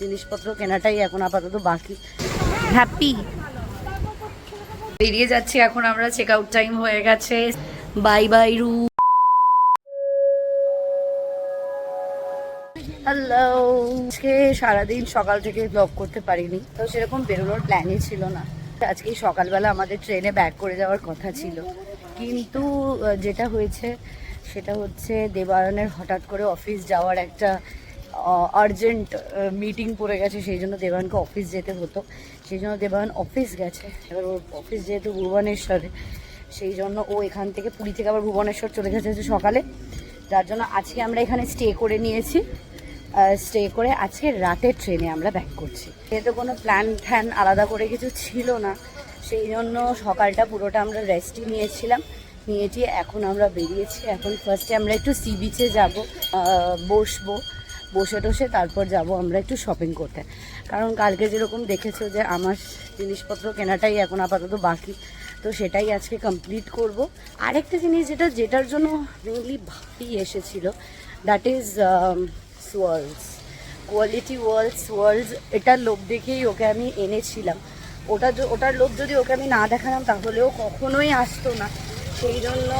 জিনিসপত্র কেনাটাই এখন আপাতত বাকি। হ্যাপি বেরিয়ে যাচ্ছি এখন আমরা চেক আউট টাইম হয়ে গেছে। বাই বাই রু হ্যালো আজকে সারাদিন সকাল থেকে ব্লগ করতে পারিনি তো সেরকম বেরোনোর প্ল্যানই ছিল না। আজকে সকালবেলা আমাদের ট্রেনে ব্যাক করে যাওয়ার কথা ছিল। কিন্তু যেটা হয়েছে সেটা হচ্ছে দেবায়নের হঠাৎ করে অফিস যাওয়ার একটা আর্জেন্ট মিটিং পড়ে গেছে, সেই জন্য দেবায়নকে অফিস যেতে হতো। সেই জন্য দেবায়ন অফিস গেছে। এবার ওর অফিস যেহেতু ভুবনেশ্বরে, সেই জন্য ও এখান থেকে পুরী থেকে আবার ভুবনেশ্বর চলে গেছে সকালে। যার জন্য আজকে আমরা এখানে স্টে করে নিয়েছি। স্টে করে আজকে রাতের ট্রেনে আমরা ব্যাক করছি। যেহেতু কোনো প্ল্যান ফ্যান আলাদা করে কিছু ছিল না, সেই জন্য সকালটা পুরোটা আমরা রেস্টই নিয়েছিলাম। নিয়েছি এখন আমরা বেরিয়েছি। এখন ফার্স্টে আমরা একটু সি বিচে যাব বসবো। বসে টসে তারপর যাব আমরা একটু শপিং করতে। কারণ কালকে যেরকম দেখেছ যে আমার জিনিসপত্র কেনাটাই এখন আপাতত বাকি, তো সেটাই আজকে কমপ্লিট করব। আরেকটা জিনিস যেটা, যেটার জন্য মেনলি ভাবি এসেছিল that is swirls quality whirls whirls এটার লোভ দেখেই ওকে আমি এনেছিলাম। ওটা ওটার লোভ যদি ওকে আমি না দেখালাম তাহলেও কখনোই আসতো না। সেই জন্য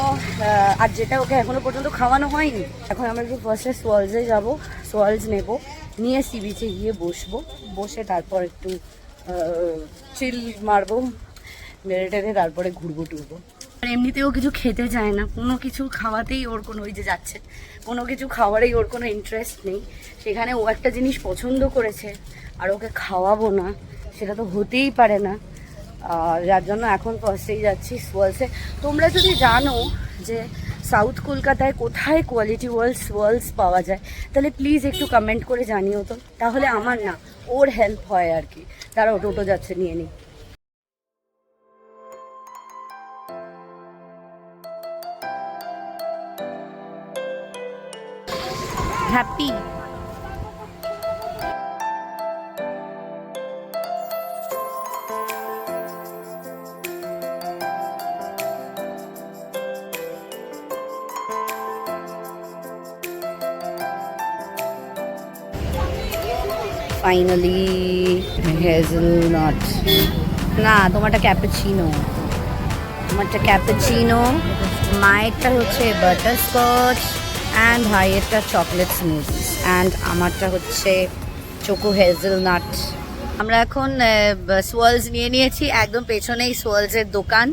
আর যেটা ওকে এখনও পর্যন্ত খাওয়ানো হয়নি, এখন আমরা একটু ফার্স্টে সোয়ালসে যাব সোয়ালস নেব, নিয়ে সি বিচে গিয়ে বসবো, বসে তারপর একটু চিল মারবো, মেরে টেরে তারপরে ঘুরবো টুরবো। আর এমনিতেও কিছু খেতে চায় না, কোনো কিছু খাওয়াতেই ওর কোনো ওই যে যাচ্ছে, কোনো কিছু খাওয়ারেই ওর কোনো ইন্টারেস্ট নেই। সেখানে ও একটা জিনিস পছন্দ করেছে, আর ওকে খাওয়াবো না, সেটা তো হতেই পারে না। যার জন্য এখন ফার্স্টেই যাচ্ছি সোয়ালসে। তোমরা যদি জানো যে সাউথ কলকাতায় কোথায় কোয়ালিটি ওয়ার্লস ওয়ার্লস পাওয়া যায়, তাহলে প্লিজ একটু কমেন্ট করে জানিও তো। তাহলে আমার না, ওর হেল্প হয় আর কি। তারা টোটো যাচ্ছে, নিয়ে নিই। হ্যাপি ফাইনালি হেজেলনাট না, তোমারটা ক্যাপুচিনো তোমারটা ক্যাপুচিনো মায়েরটা হচ্ছে বাটার স্কচ অ্যান্ড ভাইয়েরটা চকলেট স্মুদিস অ্যান্ড আমারটা হচ্ছে চোকো হেজেলনাট আমরা এখন সোয়ালস নিয়ে নিয়েছি, একদম পেছনেই সোয়ালসের দোকান।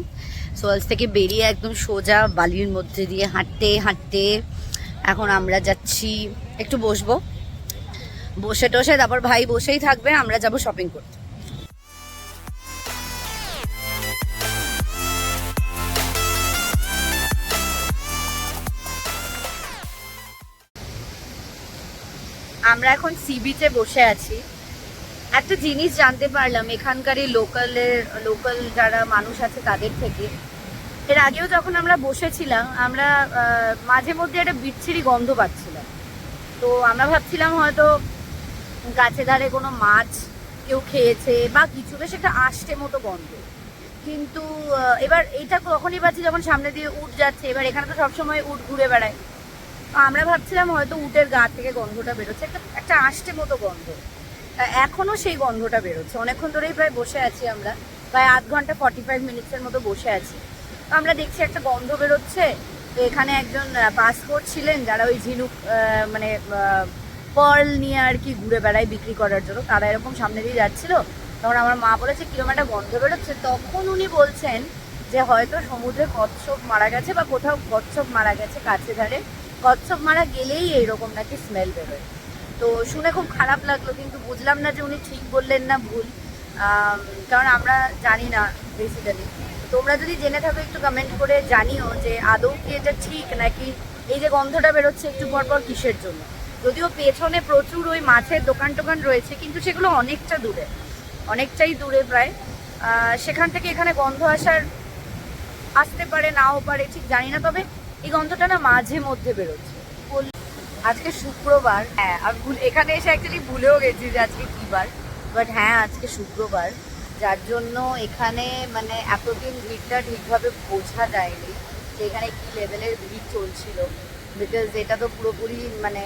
সোয়ালস থেকে বেরিয়ে একদম সোজা বালির মধ্যে দিয়ে হাঁটতে হাঁটতে এখন আমরা যাচ্ছি, একটু বসবো। বসে টসে, তারপর ভাই বসেই থাকবে, আমরা যাব শপিং করতে। আমরা এখন সি বিচে বসে আছি। একটা জিনিস জানতে পারলাম এখানকারই লোকালের, লোকাল যারা মানুষ আছে তাদের থেকে। এর আগেও যখন আমরা বসেছিলাম, আমরা মাঝে মধ্যে একটা বিচ্ছিরি গন্ধ পাচ্ছিলাম। তো আমরা ভাবছিলাম হয়তো গাছে ধারে কোনো মাছ কেউ খেয়েছে বা কিছু, বেশ একটা আষ্টে মতো গন্ধ। কিন্তু এবার এটা কখনই পাচ্ছি যখন সামনে দিয়ে উট যাচ্ছে, এবার এখানে তো সবসময় উট ঘুরে বেড়ায়। আমরা ভাবছিলাম হয়তো উটের গা থেকে গন্ধটা বেরোচ্ছে, একটা একটা আষ্টে মতো গন্ধ। তা এখনও সেই গন্ধটা বেরোচ্ছে। অনেকক্ষণ ধরেই প্রায় বসে আছি আমরা, প্রায় আধ ঘণ্টা ফর্টি ফাইভ মিনিটসের মতো বসে আছি। তো আমরা দেখছি একটা গন্ধ বেরোচ্ছে। তো এখানে একজন পাসপোর্ট ছিলেন যারা ওই ঝিনুক মানে পার্ল নিয়ে আর কি ঘুরে বেড়ায় বিক্রি করার জন্য। তারা এরকম সামনে দিয়ে যাচ্ছিল। তখন আমার মা বলেছে কীরকম একটা গন্ধ বেরোচ্ছে। তখন উনি বলছেন যে, হয়তো সমুদ্রে কচ্ছপ মারা গেছে বা কোথাও কচ্ছপ মারা গেছে কাছে ধারে। কচ্ছপ মারা গেলেই এইরকম নাকি স্মেল বেরোয়। তো শুনে খুব খারাপ লাগল, কিন্তু বুঝলাম না যে উনি ঠিক বললেন না ভুল। কারণ আমরা জানি না বেসিক্যালি তোমরা যদি জেনে থাকো, একটু কমেন্ট করে জানিও যে, আদৌ কি এটা ঠিক নাকি এই যে গন্ধটা বেরোচ্ছে একটু পর পর কিসের জন্য? যদিও পেছনে প্রচুর ওই মাছের দোকান টোকান রয়েছে, কিন্তু সেগুলো অনেকটা দূরে, অনেকটাই দূরে প্রায়। সেখান থেকে এখানে গন্ধ আসার আসতে পারে, নাও পারে, ঠিক জানি না, তবে এই গন্ধটা না মাঝে মধ্যে বেরোচ্ছে। আজকে শুক্রবার হ্যাঁ আমি ভুল এখানে এসে অ্যাকচুয়ালি ভুলেও গেছি যে আজকে কী বার বাট হ্যাঁ আজকে শুক্রবার। যার জন্য এখানে মানে এতদিন ভিড়টা ঠিকভাবে বোঝা যায়নি যে এখানে কী লেভেলের ভিড় চলছিল বিকজ এটা তো পুরোপুরি মানে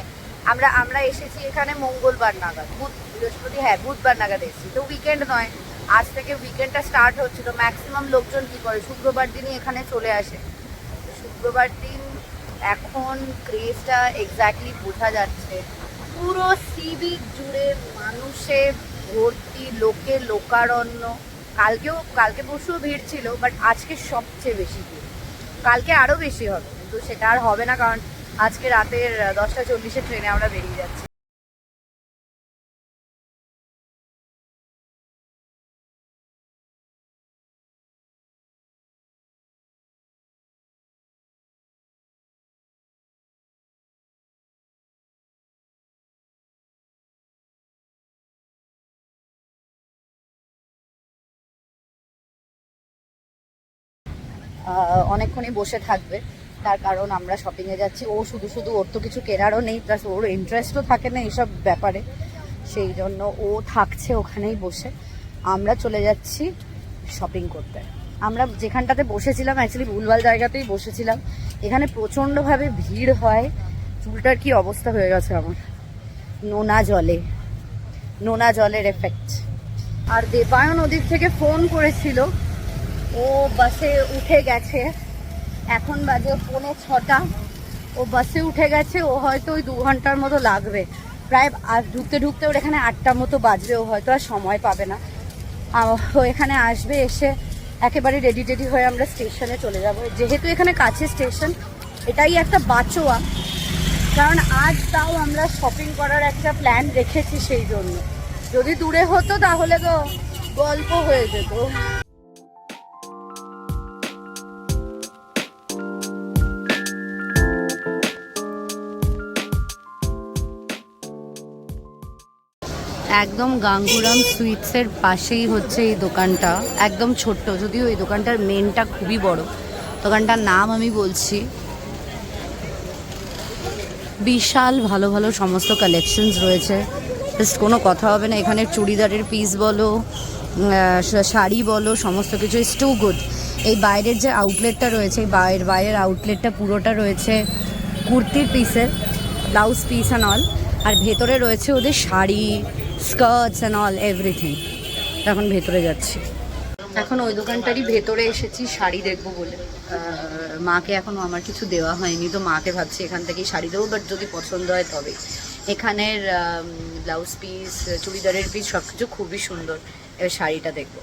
আমরা আমরা এসেছি এখানে মঙ্গলবার নাগাদ। বুধ, বৃহস্পতি হ্যাঁ বুধবার নাগাদ এসেছি। তো উইকেন্ড নয়, আজ থেকে উইকেন্ডটা স্টার্ট হচ্ছিল। ম্যাক্সিমাম লোকজন কি করে? শুক্রবার দিনই এখানে চলে আসে। শুক্রবার দিন এখন ক্রেজটা এক্স্যাক্টলি বোঝা যাচ্ছে। পুরো সি বিচ জুড়ে মানুষে ভর্তি, লোকে লোকারণ্য। কালকেও, কালকে পরশুও ভিড় ছিল বাট আজকে সবচেয়ে বেশি ভিড়। কালকে আরও বেশি হবে, কিন্তু সেটা আর হবে না, কারণ আজকে রাতের দশটা চল্লিশে ট্রেনে আমরা বেরিয়ে যাচ্ছি। অনেকক্ষণই বসে থাকবে। তার কারণ আমরা শপিংয়ে যাচ্ছি। ও শুধু শুধু ওর তো কিছু কেনারও নেই প্লাস ওর ইন্টারেস্টও থাকে না এইসব ব্যাপারে। সেই জন্য ও থাকছে ওখানেই বসে। আমরা চলে যাচ্ছি শপিং করতে। আমরা যেখানটাতে বসেছিলাম অ্যাকচুয়ালি ভুলভাল জায়গাতেই বসেছিলাম। এখানে প্রচণ্ডভাবে ভিড় হয়। চুলটার কি অবস্থা হয়ে গেছে আমার। নোনা জলে। নোনা জলের এফেক্ট আর দেবায়ন ওদিক থেকে ফোন করেছিল। ও বাসে উঠে গেছে। এখন বাজে পৌনে ছটা। ও বাসে উঠে গেছে, ও হয়তো ওই দু ঘণ্টার মতো লাগবে। প্রায় আর ঢুকতে ঢুকতে ওর এখানে আটটার মতো বাজবে, ও হয়তো আর সময় পাবে না। ও এখানে আসবে, এসে একেবারে রেডি টেডি হয়ে আমরা স্টেশনে চলে যাব। যেহেতু এখানে কাছে স্টেশন এটাই একটা বাঁচোয়া। কারণ আজ তাও আমরা শপিং করার একটা প্ল্যান রেখেছি সেই জন্য। যদি দূরে হতো তাহলে তো গল্প হয়ে যেত। একদম গাঙ্গুরাম সুইটসের পাশেই হচ্ছে এই দোকানটা। একদম ছোট্ট, যদিও এই দোকানটার মেনটা খুবই বড়। দোকানটার নাম আমি বলছি। বিশাল ভালো ভালো সমস্ত কালেকশনস রয়েছে। জাস্ট কোনো কথা হবে না, এখানে চুড়িদারের পিস বলো শাড়ি বলো, সমস্ত কিছু ইজ টু গুড এই বাইরের যে আউটলেটটা রয়েছে, এই বাইরের বাইরের আউটলেটটা পুরোটা রয়েছে কুর্তির পিসের ব্লাউজ পিস অ্যান্ড অল আর ভেতরে রয়েছে ওদের sari skirts and all everything এখন ভেতরে যাচ্ছি। এখন ওই দোকানটারই ভেতরে এসেছি, শাড়ি দেখব বলে। মাকে এখনও আমার কিছু দেওয়া হয়নি, তো মাকে ভাবছি এখান থেকেই শাড়ি দেবো বাট যদি পছন্দ হয় তবে এখানের ব্লাউজ পিস চুড়িদারের পিস সব কিছু খুবই সুন্দর, এবার শাড়িটা দেখব।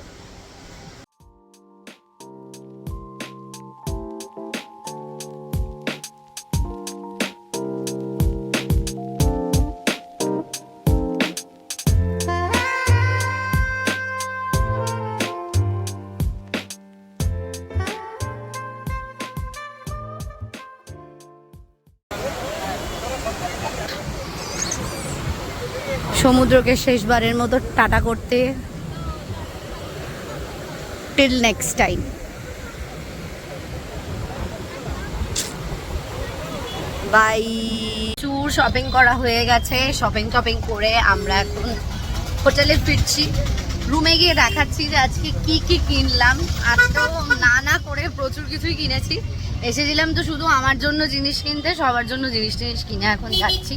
সমুদ্রকে শেষবারের মতো টাটা করতে টিল নেক্সট টাইম বাই চুর শপিং করা হয়ে গেছে। শপিং টপিং করে আমরা এখন হোটেলে ফিরছি। রুমে গিয়ে দেখাচ্ছি যে আজকে কি কি কিনলাম। আজকেও না না করে প্রচুর কিছুই কিনেছি। এসেছিলাম তো শুধু আমার জন্য জিনিস কিনতে, সবার জন্য জিনিস টিনিস কিনে এখন যাচ্ছি।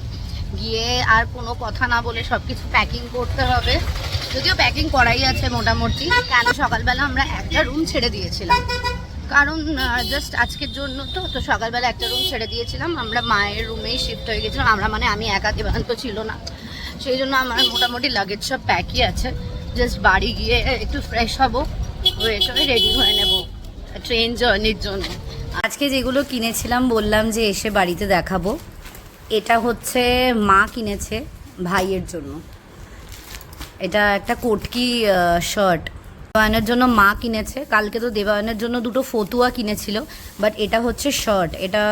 গিয়ে আর কোনো কথা না বলে সব কিছু প্যাকিং করতে হবে। যদিও প্যাকিং করাই আছে মোটামুটি, কেন সকালবেলা আমরা একটা রুম ছেড়ে দিয়েছিলাম। কারণ জাস্ট আজকের জন্য তো তো সকালবেলা একটা রুম ছেড়ে দিয়েছিলাম। আমরা মায়ের রুমেই শিফট হয়ে গেছিলাম। আমরা মানে আমি একা দেবান্ত ছিল না। সেই জন্য আমার মোটামুটি লাগেজ সব প্যাকই আছে। জাস্ট বাড়ি গিয়ে একটু ফ্রেশ হব ওয়েট হয়ে রেডি হয়ে নেব ট্রেন জার্নির জন্য। আজকে যেগুলো কিনেছিলাম, বললাম যে এসে বাড়িতে দেখাবো। এটা হচ্ছে মা কিনেছে ভাইয়ের জন্য। এটা একটা কোটকি শার্ট দেবায়নের জন্য মা কিনেছে। কালকে তো দেবায়নের জন্য দুটো ফতুয়া কিনেছিল বাট এটা হচ্ছে শার্ট এটা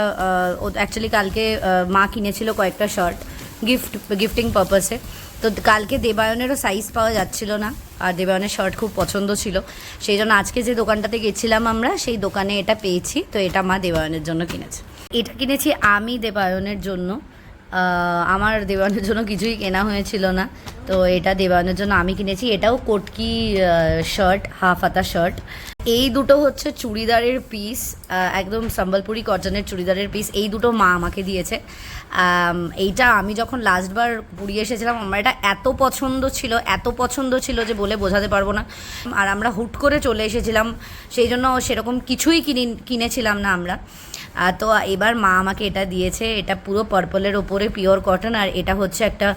অ্যাকচুয়ালি কালকে মা কিনেছিল কয়েকটা শার্ট গিফট গিফটিং পারপাসে তো কালকে দেবায়নেরও সাইজ পাওয়া যাচ্ছিল না, আর দেবায়নের শার্ট খুব পছন্দ ছিল। সেই জন্য আজকে যে দোকানটাতে গেছিলাম আমরা, সেই দোকানে এটা পেয়েছি, তো এটা মা দেবায়নের জন্য কিনেছে। এটা কিনেছি আমি দেবায়নের জন্য। আমার দেবানের জন্য কিছুই কেনা হয়েছিল না। তো এটা দেবায়নের জন্য আমি কিনেছি। এটাও কোটকি শার্ট হাফ হাতা শার্ট এই দুটো হচ্ছে চুড়িদারের পিস একদম সম্বলপুরি কটনের চুড়িদারের পিস এই দুটো মা আমাকে দিয়েছে। এইটা আমি যখন লাস্টবার পুরী এসেছিলাম, আমার এটা এত পছন্দ ছিল, এত পছন্দ ছিল যে বলে বোঝাতে পারব না। আর আমরা হুট করে চলে এসেছিলাম, সেই জন্য সেরকম কিছুই কিনি, কিনেছিলাম না আমরা। তো এবার মা আমাকে এটা দিয়েছে, এটা পুরো পার্পলের ওপরে পিওর কটন আর এটা হচ্ছে একটা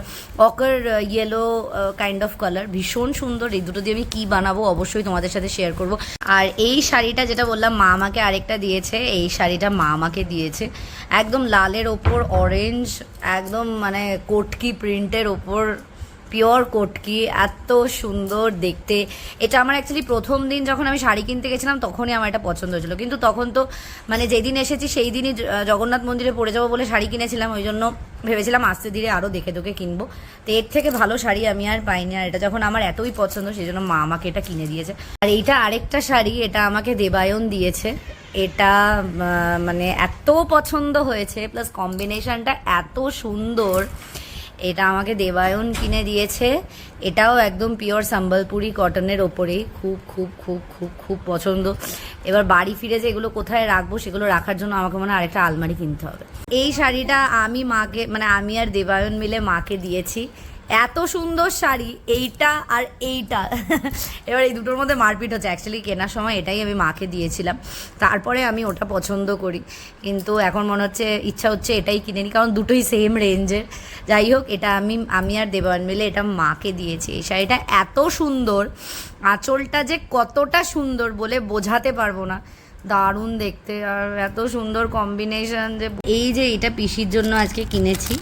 ochre yellow kind of colour ভীষণ সুন্দর। এই দুটো দিয়ে আমি কী বানাবো অবশ্যই তোমাদের সাথে শেয়ার করব। আর এই শাড়িটা যেটা বললাম, মা আমাকে আরেকটা দিয়েছে। এই শাড়িটা মা আমাকে দিয়েছে। একদম লালের ওপর অরেঞ্জ একদম মানে কোটকি প্রিন্টের ওপর পিওর কোটকি এত সুন্দর দেখতে। এটা আমার অ্যাকচুয়ালি প্রথম দিন যখন আমি শাড়ি কিনতে গেছিলাম, তখনই আমার এটা পছন্দ হয়েছিল। কিন্তু তখন তো মানে যেদিন এসেছি সেই দিনই জগন্নাথ মন্দিরে পড়ে যাব বলে শাড়ি কিনেছিলাম, ওই জন্য ভেবেছিলাম আস্তে ধীরে আরও দেখে দেখে কিনবো। তো এর থেকে ভালো শাড়ি আমি আর পাইনি, আর এটা যখন আমার এতই পছন্দ, সেই জন্য মা আমাকে এটা কিনে দিয়েছে। আর এইটা আরেকটা শাড়ি, এটা আমাকে দেবায়ন দিয়েছে। এটা মানে এত পছন্দ হয়েছে প্লাস কম্বিনেশনটা এত সুন্দর। এটা আমাকে দেবায়ন কিনে দিয়েছে। এটাও একদম পিওর সম্বলপুরি কটনের ওপরেই খুব খুব খুব খুব খুব পছন্দ। এবার বাড়ি ফিরে যে এগুলো কোথায় রাখব সেগুলো রাখার জন্য আমাকে মনে হয় আরেকটা আলমারি কিনতে হবে। এই শাড়িটা আমি মাকে মানে আমি আর দেবায়ন মিলে মাকে দিয়েছি। এত সুন্দর শাড়ি, এইটা আর এইটা। এবার এই দুটোর মধ্যে মারপিট হচ্ছে। অ্যাকচুয়ালি কেনার সময় এটাই আমি মাকে দিয়েছিলাম। তারপরে আমি ওটা পছন্দ করি। কিন্তু এখন মনে হচ্ছে, ইচ্ছা হচ্ছে এটাই কিনে নিই কারণ দুটোই সেম রেঞ্জের যাই হোক, এটা আমি আমি আর দেবান মিলে এটা মাকে দিয়েছি। এই শাড়িটা এত সুন্দর। আঁচলটা যে কতটা সুন্দর বলে বোঝাতে পারব না। দারুণ দেখতে। আর এত সুন্দর কম্বিনেশন যে, এই যে এটা পিসির জন্য আজকে কিনেছি।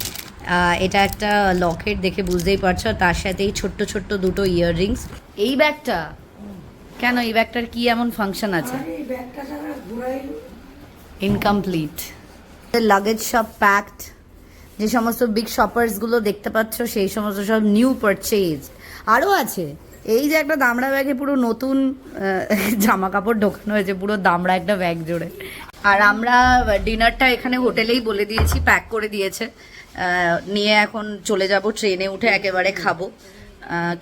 এটা একটা লকেট দেখে বুঝতেই পারছ তার সাথে এই ছোট্ট ছোট্ট দুটো ইয়াররিংস এই ব্যাগটা? কেন এই ব্যাগটার কি এমন ফাংশন আছে? ইনকমপ্লিট লাগেজ সব প্যাকড যে সমস্ত বিগ শপার্সগুলো দেখতে পাচ্ছ সেই সমস্ত সব নিউ পারচেজ আরও আছে। এই যে একটা দামড়া ব্যাগে পুরো নতুন জামা কাপড় ঢোকানো হয়েছে পুরো দামড়া একটা ব্যাগ জুড়ে। আর আমরা ডিনারটা এখানে হোটেলেই বলে দিয়েছি প্যাক করে দিয়েছে। নিয়ে এখন চলে যাব ট্রেনে উঠে একেবারে খাব।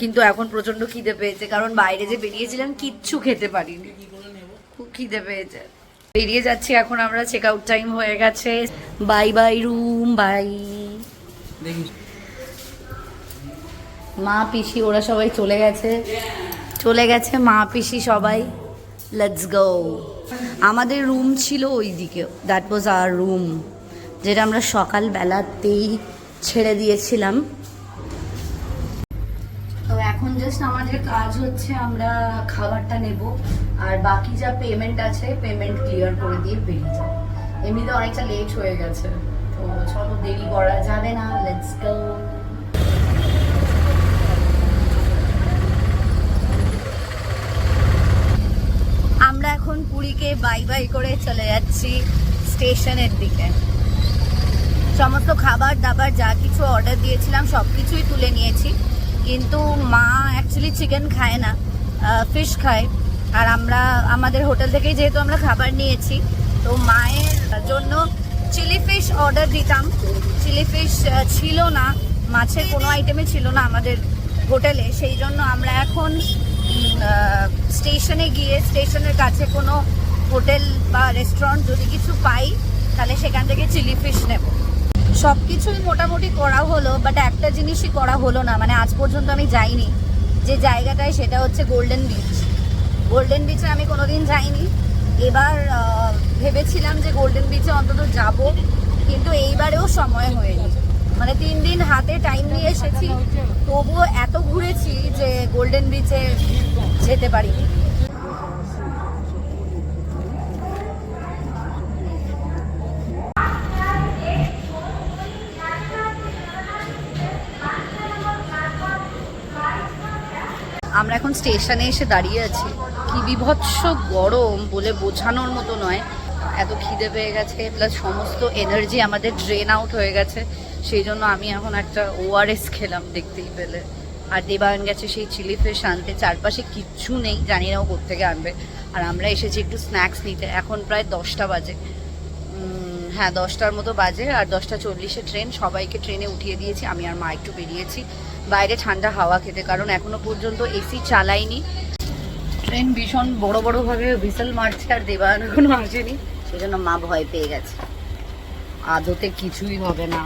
কিন্তু এখন প্রচণ্ড খিদে পেয়েছে, কারণ বাইরে যে বেরিয়েছিলাম কিচ্ছু খেতে পারিনি। খুব খিদে পেয়েছে। বেরিয়ে যাচ্ছি, এখন আমরা চেক আউট টাইম হয়ে গেছে। বাই বাই রুম বাই মা, পিসি, ওরা সবাই চলে গেছে। চলে গেছে মা, পিসি সবাই। লেটস গো আমাদের রুম ছিল ওই দিকে দ্যাট ওয়াজ আর রুম যেটা আমরা সকালবেলাতেই ছেড়ে দিয়েছিলাম। তো এখন জাস্ট আমাদের কাজ হচ্ছে আমরা খাবারটা নেব, আর বাকি যা পেমেন্ট আছে পেমেন্ট ক্লিয়ার করে দিয়ে বেরিয়ে যাব। এমনিতে অনেকটা লেট হয়ে গেছে, তো চলো দেরি করা যাবে না লেটস গো আমরা এখন পুরীকে বাই বাই করে চলে যাচ্ছি স্টেশনের দিকে। সমস্ত খাবার দাবার যা কিছু অর্ডার দিয়েছিলাম সব কিছুই তুলে নিয়েছি। কিন্তু মা অ্যাকচুয়ালি চিকেন খায় না ফিশ খায়। আর আমরা, আমাদের হোটেল থেকেই যেহেতু আমরা খাবার নিয়েছি, তো মায়ের জন্য চিলি ফিশ অর্ডার দিতাম। চিলি ফিশ ছিল না, মাছের কোনো আইটেমে ছিল না আমাদের হোটেলে সেই জন্য আমরা এখন স্টেশনে গিয়ে স্টেশনের কাছে কোনো হোটেল বা রেস্টুরেন্ট যদি কিছু পাই, তাহলে সেখান থেকে চিলি ফিশ নেব। সব কিছুই মোটামুটি করা হলো বাট একটা জিনিসই করা হলো না। মানে আজ পর্যন্ত আমি যাইনি। যে জায়গাটায় সেটা হচ্ছে গোল্ডেন বিচ গোল্ডেন বিচে আমি কোনোদিন যাইনি। এবার ভেবেছিলাম যে গোল্ডেন বিচে অন্তত যাব, কিন্তু এইবারেও সময় হয়নি। মানে তিন দিন হাতে টাইম নিয়ে এসেছি, তবুও এত ঘুরেছি যে গোল্ডেন বিচে যেতে পারিনি আমরা এখন স্টেশনে এসে দাঁড়িয়ে আছি। কি বিভৎস গরম বলে বোঝানোর মতো নয়। এত খিদে পেয়ে গেছে প্লাস সমস্ত এনার্জি আমাদের ড্রেন আউট হয়ে গেছে। সেই জন্য আমি এখন একটা ওআরএস খেলাম দেখতেই পেলে। আর দেবায়ন গেছে সেই চিলি ফিশ আনতে। চারপাশে কিচ্ছু নেই, জানি না ও কোথেকে আনবে। আর আমরা এসেছি একটু স্ন্যাক্স নিতে। এখন প্রায় দশটা বাজে। হ্যাঁ দশটার মতো বাজে আর দশটা চল্লিশে ট্রেন সবাইকে ট্রেনে উঠিয়ে দিয়েছি। আমি আর মা একটু বেরিয়েছি। বাইরে ঠান্ডা হাওয়া খেতে, কারণ এখনও পর্যন্ত এসি চালাইনি। ট্রেন ভীষণ বড় বড় ভাবে হুইসেল মারছে আর দেবায়ন এখনও আসেনি। সেই জন্য মা ভয় পেয়ে গেছে। আদতে কিছুই হবে না।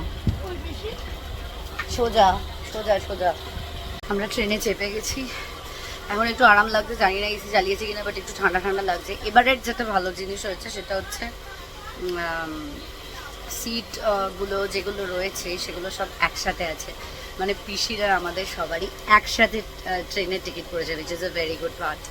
সোজা সোজা সোজা। আমরা ট্রেনে চেপে গেছি। এখন একটু আরাম লাগছে, জানি না এসি চালিয়েছি কিনা বাট একটু ঠান্ডা ঠান্ডা লাগছে। এবারের যেটা ভালো জিনিস হয়েছে, সেটা হচ্ছে সিটগুলো যেগুলো রয়েছে, সেগুলো সব একসাথে আছে। মানে পিসিরা আমাদের সবারই একসাথে ট্রেনের টিকিট করেছে which is a very good part